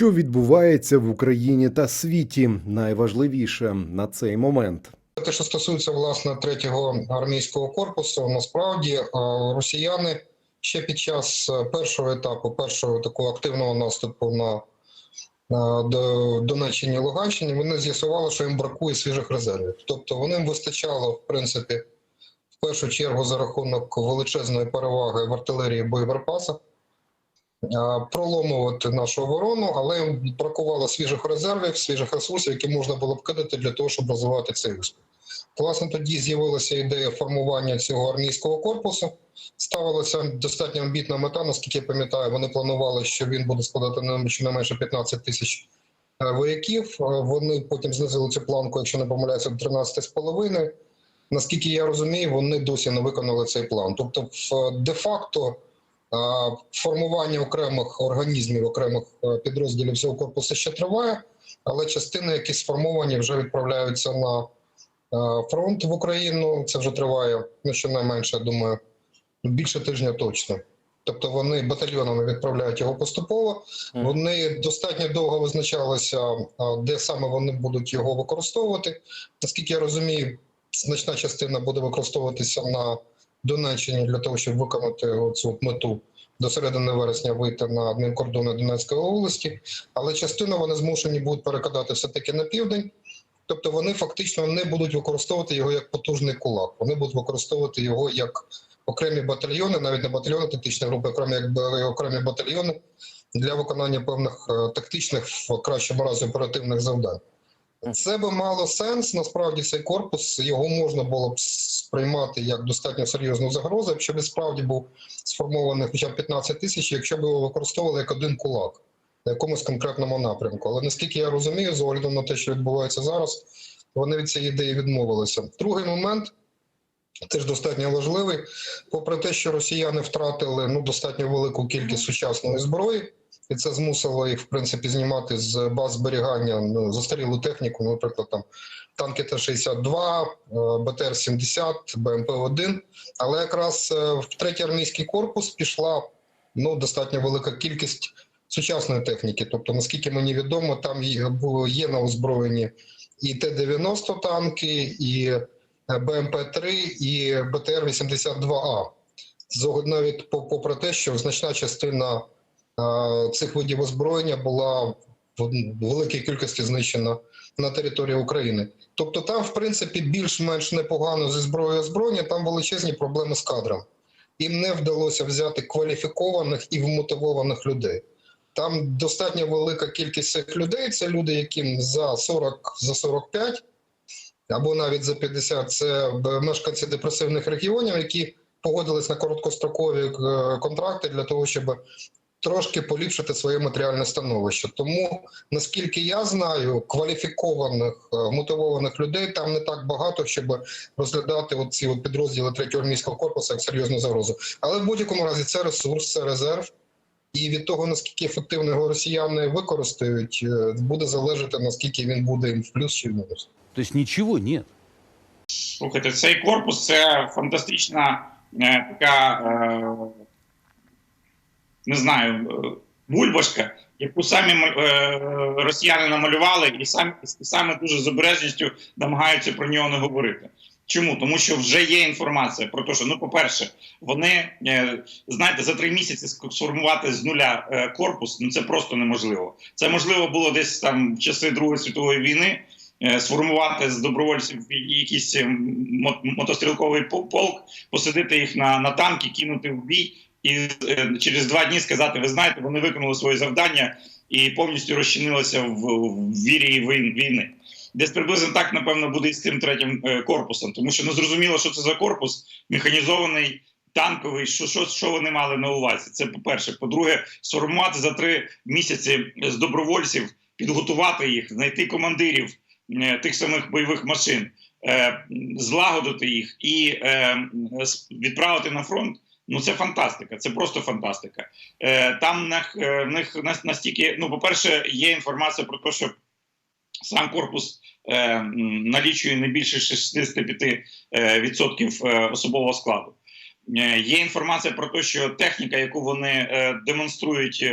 Що відбувається в Україні та світі, найважливіше на цей момент. Те, що стосується власне третього армійського корпусу, насправді е, росіяни ще під час е, першого етапу, першого такого активного наступу на е, Донеччині і Луганщині, вони з'ясували, що їм бракує свіжих резервів. Тобто вони вистачало, в принципі, в першу чергу за рахунок величезної переваги в артилерії боєприпасах проломувати нашу оборону, але їм бракувало свіжих резервів, свіжих ресурсів, які можна було б кидати для того, щоб розвивати цей успіх. Власне, тоді з'явилася ідея формування цього армійського корпусу. Ставилася достатньо амбітна мета, наскільки я пам'ятаю, вони планували, що він буде складати не щонайменше 15 тисяч е, вояків. Е, Вони потім знизили цю планку, якщо не помиляюся, до 13,5. Наскільки я розумію, вони досі не виконали цей план. Тобто, де-факто е, формування окремих організмів, окремих е, підрозділів цього корпусу ще триває, але частини, які сформовані, вже відправляються на е, фронт в Україну. Це вже триває ну, щонайменше, я думаю, більше тижня точно. Тобто вони батальйонами відправляють його поступово. Вони достатньо довго визначалися, де саме вони будуть його використовувати. Наскільки я розумію, значна частина буде використовуватися на Донеччині для того, щоб виконати цю мету до середини вересня вийти на адмінкордони Донецької області. Але частину вони змушені будуть перекидати все-таки на південь. Тобто вони фактично не будуть використовувати його як потужний кулак. Вони будуть використовувати його як окремі батальйони, навіть не батальйони тактичні групи, окремі якби окремі батальйони для виконання певних е, тактичних, в кращому разі оперативних завдань. Це би мало сенс. Насправді цей корпус його можна було б сприймати як достатньо серйозну загрозу, якщо б справді був сформований хоча б 15 тисяч, якщо б його використовували як один кулак на якомусь конкретному напрямку. Але наскільки я розумію, з огляду на те, що відбувається зараз, вони від цієї ідеї відмовилися. Другий момент. Теж достатньо важливий, попри те, що росіяни втратили ну достатньо велику кількість сучасної зброї, і це змусило їх в принципі знімати з баз зберігання ну, застарілу техніку, ну, наприклад, там танки Т-62, е, БТР-70, БМП-1. Але якраз е, в третій армійський корпус пішла ну достатньо велика кількість сучасної техніки. Тобто, наскільки мені відомо, там є, на озброєнні і Т-90 танки, і БМП-3 і БТР-82А. Зо- Навіть попри те, що значна частина е, цих видів озброєння була в великій кількості знищена на території України. Тобто там, в принципі, більш-менш непогано зі зброєю озброєння, там величезні проблеми з кадром. Їм не вдалося взяти кваліфікованих і вмотивованих людей. Там достатньо велика кількість цих людей. Це люди, яким за 40, за 45 або навіть за 50 – це мешканці депресивних регіонів, які погодились на короткострокові е, контракти для того, щоб трошки поліпшити своє матеріальне становище. Тому, наскільки я знаю, кваліфікованих е, мотивованих людей там не так багато, щоб розглядати оці от підрозділи третього армійського корпусу як серйозну загрозу. Але в будь-якому разі це ресурс, це резерв. І від того, наскільки ефективно його росіяни використають, е, буде залежати наскільки він буде їм в плюс чи в мінус. То есть ничего нет. Слухайте, цей корпус це фантастична е, така, е, не знаю, е, бульбашка, яку самі е, росіяни намалювали, і самі, і саме дуже з обережністю намагаються про нього не говорити. Чому? Тому що вже є інформація про те, що ну, по-перше, вони е, знаєте, за три місяці сформувати з нуля корпус, ну це просто неможливо. Це можливо було десь там в часи Другої світової війни сформувати з добровольців якийсь е, мотострілковий полк, посадити їх на, на танки, кинути в бій, і е, через два дні сказати: ви знаєте, вони виконали своє завдання і повністю розчинилися в, в вірі війн- війни. Десь приблизно так, напевно, буде і з цим третім е, корпусом, тому що не зрозуміло, що це за корпус, механізований, танковий, що, що, що вони мали на увазі. Це по-перше. По-друге, сформувати за три місяці з добровольців, підготувати їх, знайти командирів е, тих самих бойових машин, злагодити їх і відправити на фронт. Ну, це фантастика, це просто фантастика. Е, там е, в них настільки, ну, по-перше, є інформація про те, що сам корпус е, налічує не більше 65% е, е, особового складу. Є інформація про те, що техніка, яку вони демонструють,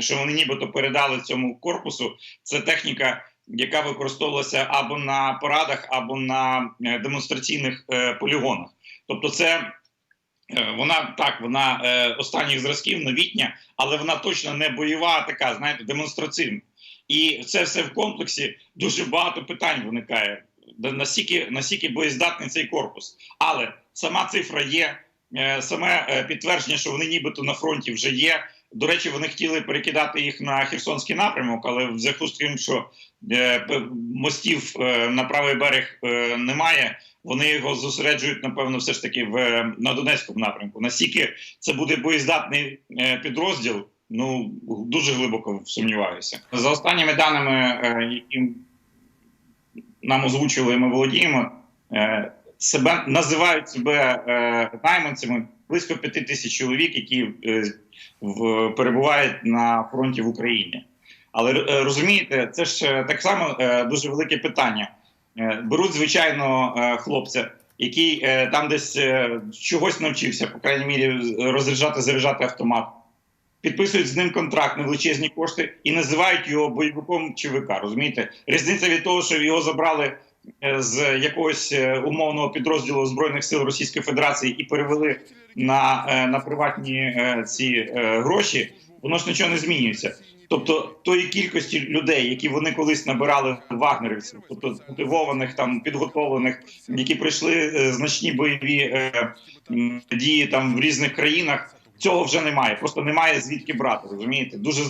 що вони нібито передали цьому корпусу, це техніка, яка використовувалася або на парадах, або на демонстраційних полігонах. Тобто, це вона так, вона е, останніх зразків, новітня, але вона точно не бойова, така, знаєте, демонстраційна. І це все в комплексі дуже багато питань виникає. Да Наскільки, наскільки боєздатний цей корпус. Але сама цифра є, е, саме е, підтвердження, що вони нібито на фронті вже є. До речі, вони хотіли перекидати їх на Херсонський напрямок, але в зв'язку з тим, що е, мостів е, на правий берег е, немає, вони його зосереджують, напевно, все ж таки в, е, на Донецькому напрямку. Наскільки це буде боєздатний е, підрозділ, ну дуже глибоко сумніваюся. За останніми даними, е, які нам озвучили, ми володіємо, себе називають себе найманцями близько п'яти тисяч чоловік, які в, перебувають на фронті в Україні. Але розумієте, це ж так само дуже велике питання. Е, беруть звичайно е, хлопця, який е, там десь чогось навчився, по крайній мірі, розряджати, заряджати автомат. Підписують з ним контракт на величезні кошти і називають його бойовиком ЧВК. Розумієте? Різниця від того, що його забрали з якогось умовного підрозділу збройних сил Російської Федерації і перевели на, на приватні ці гроші, воно ж нічого не змінюється. Тобто тої кількості людей, які вони колись набирали вагнерівців, тобто мотивованих там підготовлених, які пройшли е, значні бойові е, дії там в різних країнах. Цього вже немає, просто немає звідки брати. Розумієте, дуже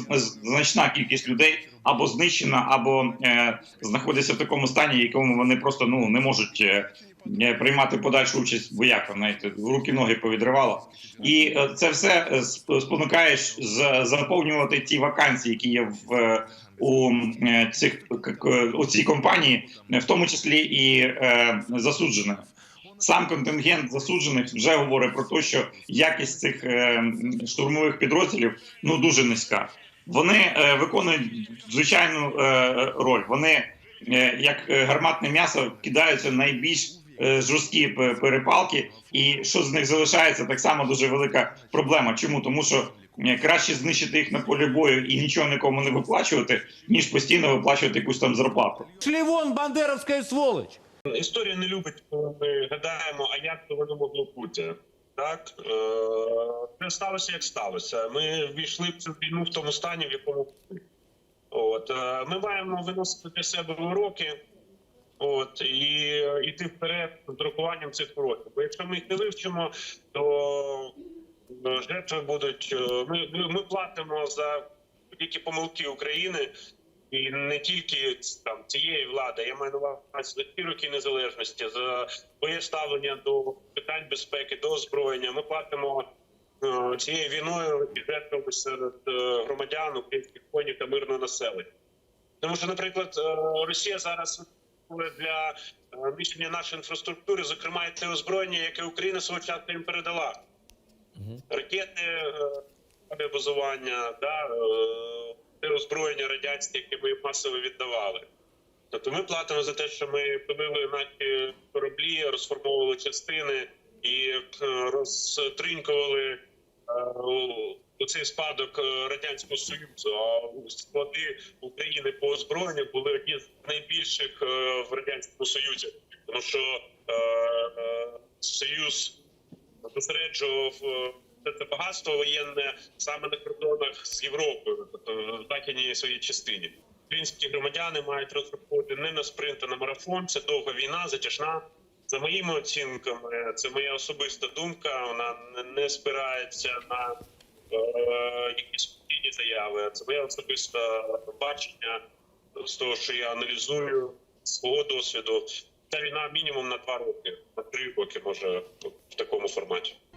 значна кількість людей або знищена, або е, знаходяться в такому стані, якому вони просто ну не можуть е, е, приймати подальшу участь боях. там, Знаєте, руки ноги повідривало. І е, це все е, сп- спонукає з- заповнювати ті вакансії, які є в у цих у цій компанії, в тому числі і засуджених. Сам контингент засуджених вже говорить про те, що якість цих е, штурмових підрозділів ну дуже низька. Вони е, виконують звичайну е, роль. Вони як гарматне м'ясо кидаються найбільш жорсткі перепалки, і що з них залишається, так само дуже велика проблема. Чому? Тому що краще знищити їх на полі бою і нічого нікому не виплачувати, ніж постійно виплачувати якусь там зарплату. Шли вон, бандеровская сволочь! Історія не любить, коли ми гадаємо, а як то воно могло бути. Так е, це сталося, як сталося. Ми ввійшли в цю війну в тому стані, в якому. От е, ми маємо виносити для себе уроки, от і йти вперед з урахуванням цих уроків. Бо якщо ми їх не вивчимо, то е, жертви будуть. Ми, ми, ми платимо за будь-які помилки України. І не тільки там цієї влади, я маю на увазі за ті роки незалежності, за своє ставлення до питань безпеки, до озброєння. Ми платимо е, цією війною і жертвами серед е, громадян, українських фонів та мирного населення. Тому що, наприклад, е, Росія зараз для міщення нашої інфраструктури, зокрема і те озброєння, яке Україна свого часу їм передала. Ракети базування, да, те озброєння радянське, яке ми масово віддавали. Тобто ми платимо за те, що ми пилили наші кораблі, розформовували частини і е, розтринькували е, у- цей спадок е, радянського союзу. А склади України по озброєнню були одні з найбільших в радянському союзі, тому що союз зосереджував це багатство воєнне саме на кордонах з Європою, тобто в західній своїй частині. Українські громадяни мають розраховувати не на спринт, а на марафон. Це довга війна, затяжна. За моїми оцінками, це моя особиста думка. Вона не- спирається на е, якісь офіційні заяви. Це моє особисте бачення з того, що я аналізую свого досвіду. Ця війна мінімум на два роки, на три роки, може в такому форматі.